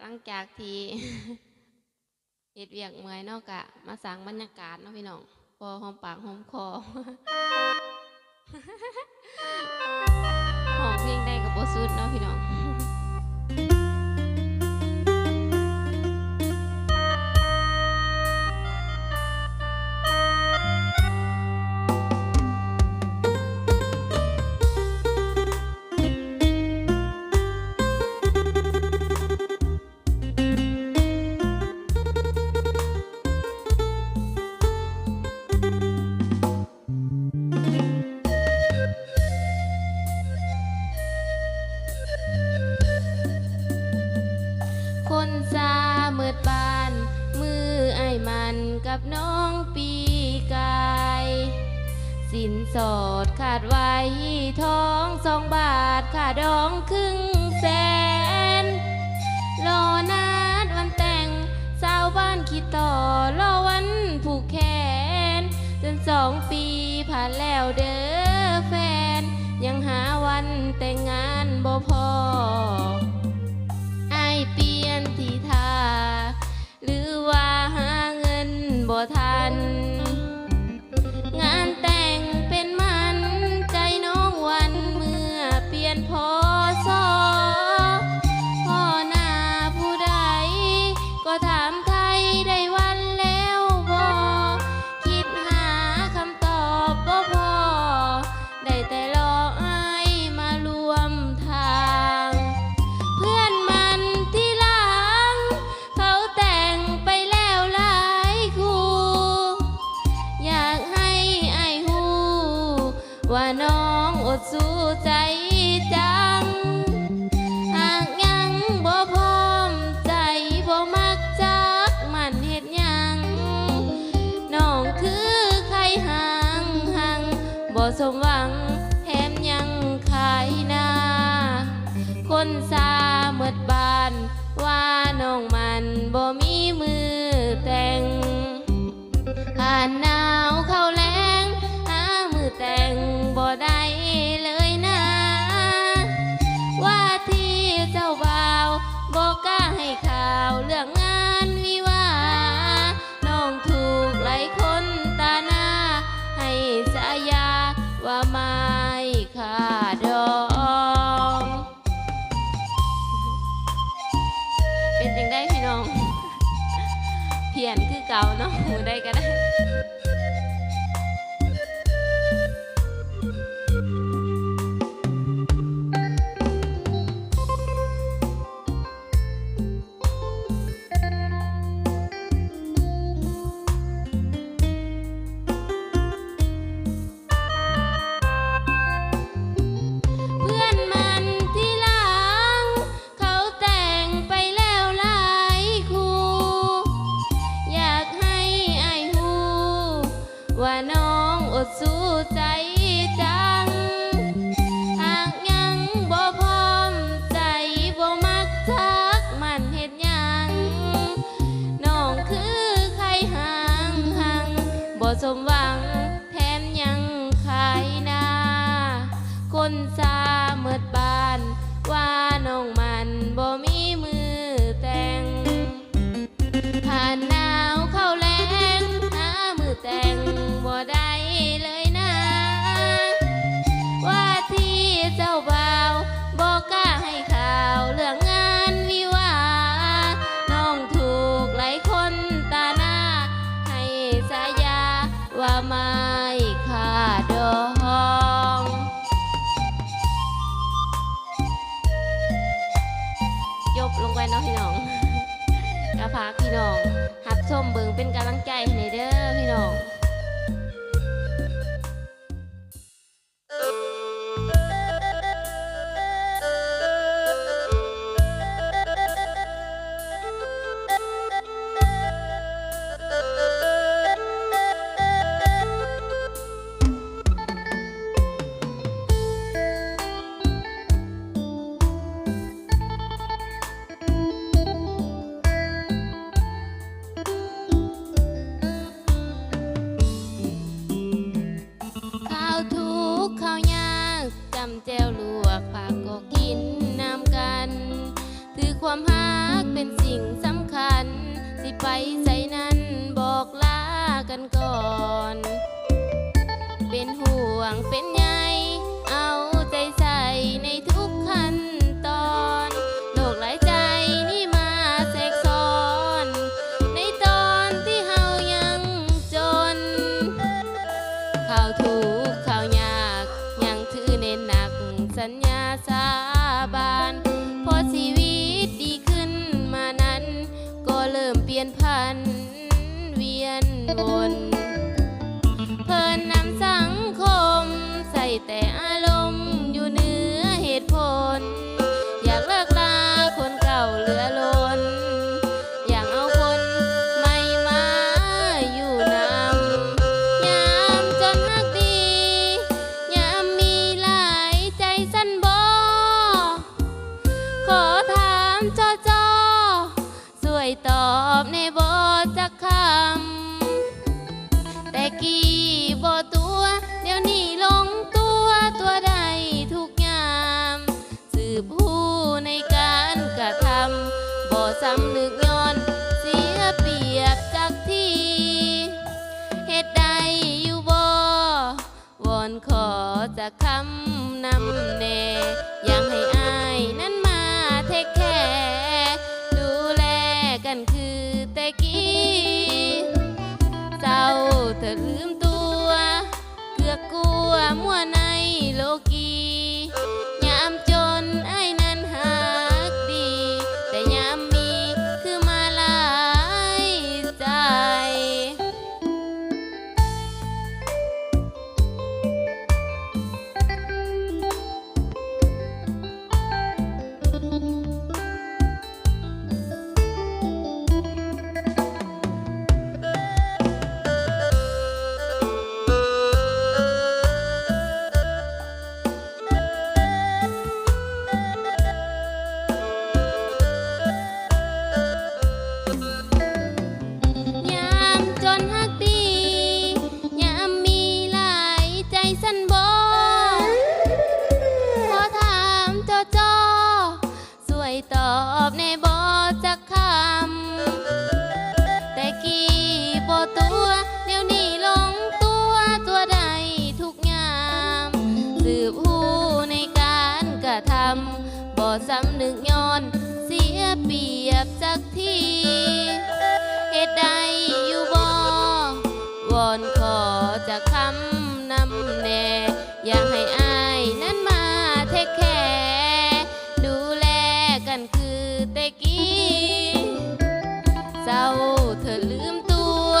หลังจากที่เห็ดเวียกเมื่อยนาะกะ มาสร้างบรรยากาศเนาะพี่น้อง พอหอมปากหอมคอหอมเพลงได้กับโบสุดเนาะพี่น้อง ดบาน มือไอ้มันกับน้องปีกาย สินสอดขาดไว้ทองสองบาทขาดองครึ่งแสน รอนัดวันแต่งสาวบ้านคิดต่อรอวันผูกแขน จนสองปีผ่านแล้วเด้อแฟน ยังหาวันแต่งงานบ่พอ สมหวังแถมยังขายหน้าคนซาเมิดบานว่าน้องมันบ่มีมือแต่งผ่านหนาวเข้าแรงหามือแต่งบ่ได้ สมหวังแถมยังขายหน้าคนซา กระพากพี่น้องหับชมเบิงเป็นกำลังใจให้ ความหักเป็นสิ่งสำคัญ สิไปใส่นั้นบอกลากันก่อน เป็นห่วงเป็นใยเอาใจใส่ในทุกขั้นตอน จะคำนำแน่อยากให้อายนั้นมาเทคแคร์ดูแลกันคือแต่กี้เศร้าเธอลืมตัว เกือกกลัวมั่วนา อยากให้อายนั้นมาเทคแคร์ดูแลกันคือแต่กี้เศร้าเธอลืมตัว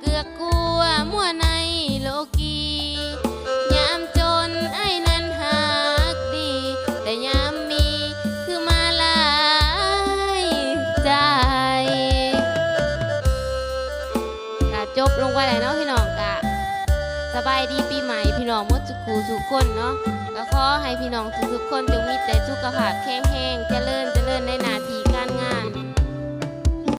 เกือกกลัวมั่วในโลกียามจนไอ้นั้นหักดี แต่ยามมีคือมาลายใจกะจบลงไปเลยเนาะพี่น้องกะ สบายดีปีใหม่ พี่น้ทุกคูทุกคนเนาะก็ขอให้พี่น้องทุกๆคนจงมีแต่สุขภาพแข็งแรงเจริญเจริญในนาที